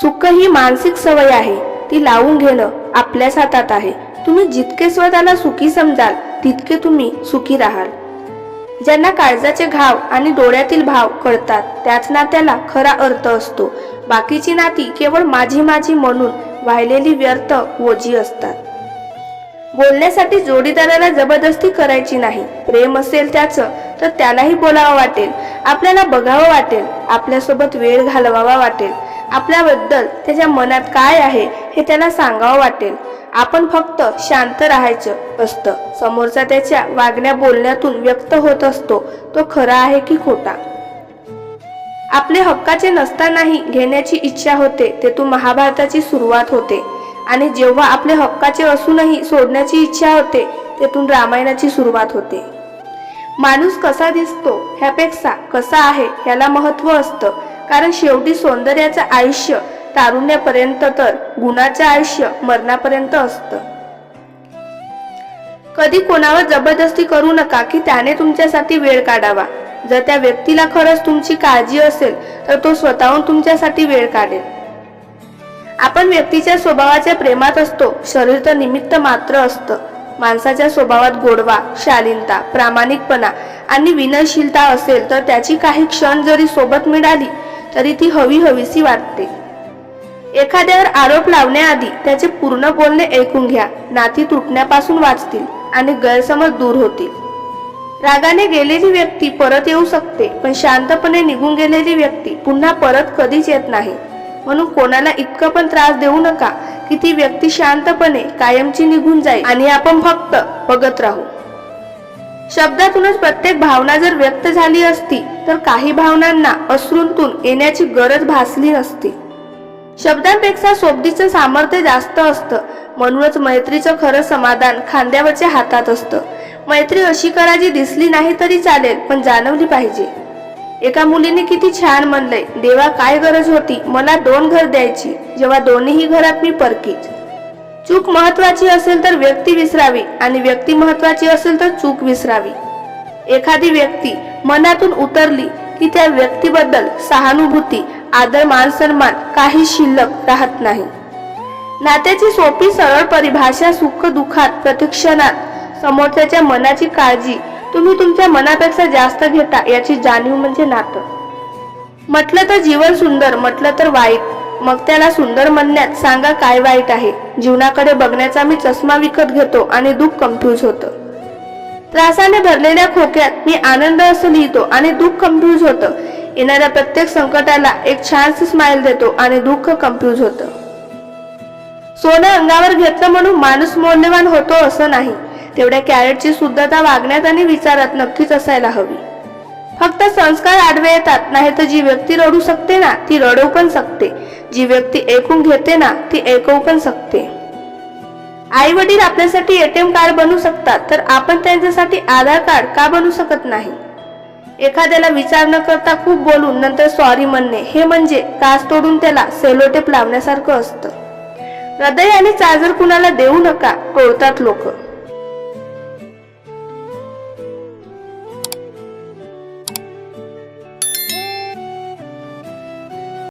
सुख ही मानसिक सवय आहे. ती लावून घेणं आपल्याच हातात आहे. तुम्ही जितके स्वतःला सुखी समजाल तितके तुम्ही सुखी राहाल. ज्यांना काळजाचे घाव आणि डोळ्यातील भाव कळतात त्याच नात्याला खरा अर्थ असतो. बाकीची नाती केवळ माझी माझी म्हणून वाहिलेली व्यर्थ ओझी असतात. बोलण्यासाठी जोडीदाराला जबरदस्ती करायची नाही. प्रेम असेल त्याचं तर त्यालाही बोलावं वाटेल. आपल्याला बघावं वाटेल. आपल्यासोबत वेळ घालवावा वाटेल. आपल्याबद्दल त्याच्या मनात काय आहे हे त्याला सांगावं वाटेल. आपण फक्त शांत राहायचं असतं. समोरचा त्याच्या वागण्या बोलण्यातून व्यक्त होत असतो. तो खरा आहे की खोटा? आपले हक्काचे नसतानाही घेण्याची इच्छा होते तेथून महाभारताची सुरुवात होते. आणि जेव्हा आपले हक्काचे असूनही सोडण्याची इच्छा होते तेथून रामायणाची सुरुवात होते. माणूस कसा दिसतो ह्यापेक्षा कसा आहे ह्याला महत्त्व असतं. कारण शेवटी सौंदर्याचं आयुष्य तारुण्यापर्यंत तर गुणाचं आयुष्य मरणापर्यंत असतं. कधी कोणावर जबरदस्ती करू नका की त्याने तुमच्यासाठी वेळ काढावा. जर त्या व्यक्तीला खरंच तुमची काळजी असेल तर तो स्वतःहून तुमच्यासाठी वेळ काढेल. आपण व्यक्तीच्या स्वभावाच्या प्रेमात असतो शरीर तर निमित्त मात्र असतं. माणसाच्या स्वभावात गोडवा शालीनता प्रामाणिकपणा आणि विनयशीलता असेल तर त्याची काही क्षण जरी सोबत मिळाली तरी ती हवी हवीसी वाटते एखाद्यावर आरोप लावण्याआधी त्याचे पूर्ण बोलणे ऐकून घ्या. नाती तुटण्यापासून वाचतील आणि गैरसमज दूर होतील. रागाने गेलेली व्यक्ती परत येऊ शकते पण शांतपणे निघून गेलेली व्यक्ती पुन्हा परत कधीच येत नाही. म्हणून कोणाला इतकं पण त्रास देऊ नका की ती व्यक्ती शांतपणे कायमची निघून जाईल आणि आपण फक्त बघत राहू. शब्दातूनच प्रत्येक भावना जर व्यक्त झाली असती तर काही भावनांना अश्रूंतून येण्याची गरज भासली नसती. शब्दांपेक्षा सोबतीचं सामर्थ्य जास्त असतं. म्हणूनच मैत्रीचं खरं समाधान खांद्यावरच्या हातात असतं. मैत्री अशी करा जी दिसली नाही तरी चालेल पण जाणवली पाहिजे. एका मुलीने किती छान म्हणलंय देवा काय गरज होती? मला दोन घर द्यायची. जेव्हा दोन्हीही घरात मी परकीच चूक महत्वाची असेल तर व्यक्ती विसरावी आणि व्यक्ती महत्वाची असेल तर चूक विसरावी. एखादी व्यक्ती मनातून उतरली की त्या व्यक्तीबद्दल सहानुभूती आदर मान सन्मान काही शिल्लक राहत नाही. नात्याची सोपी सरळ परिभाषा सुख दुःखात प्रतिक्षणात समोरच्याच्या मनाची काळजी तुम्ही तुमच्या मनापेक्षा जास्त घेता याची जाणीव म्हणजे नातं. म्हटलं तर जीवन सुंदर म्हटलं तर वाईट. मग त्याला सुंदर म्हणण्यात सांगा काय वाईट आहे. जीवनाकडे बघण्याचा मी चष्मा विकत घेतो आणि दुःख कम्फ्यूज होतं. त्रासाने भरलेल्या खोक्यात मी आनंद असं लिहितो आणि दुःख कन्फ्यूज होतं. येणाऱ्या प्रत्येक संकटाला एक छानशी स्माइल देतो आणि दुःख कन्फ्यूज होतं. सोनं अंगावर घेतलं म्हणून माणूस मौल्यवान होतो असं नाही. तेवढ्या कॅरेटची शुद्धता वागण्यात आणि विचारात नक्कीच असायला हवी. फक्त संस्कार आडवे येतात नाही तर जी व्यक्ती रडू शकते ना ती रडवू पण शकते. जी व्यक्ती ऐकून घेते ना ती ऐकवू पण शकते. आई वडील आपल्यासाठी एटीएम कार्ड बनवू शकतात तर आपण त्यांच्यासाठी आधार कार्ड का बनवू शकत नाही? एखाद्याला विचार न करता खूप बोलून नंतर सॉरी म्हणणे हे म्हणजे कास तोडून त्याला सेलोटेप लावण्यासारखं असतं. हृदय आणि चार्जर कुणाला देऊ नका टोळतात लोक.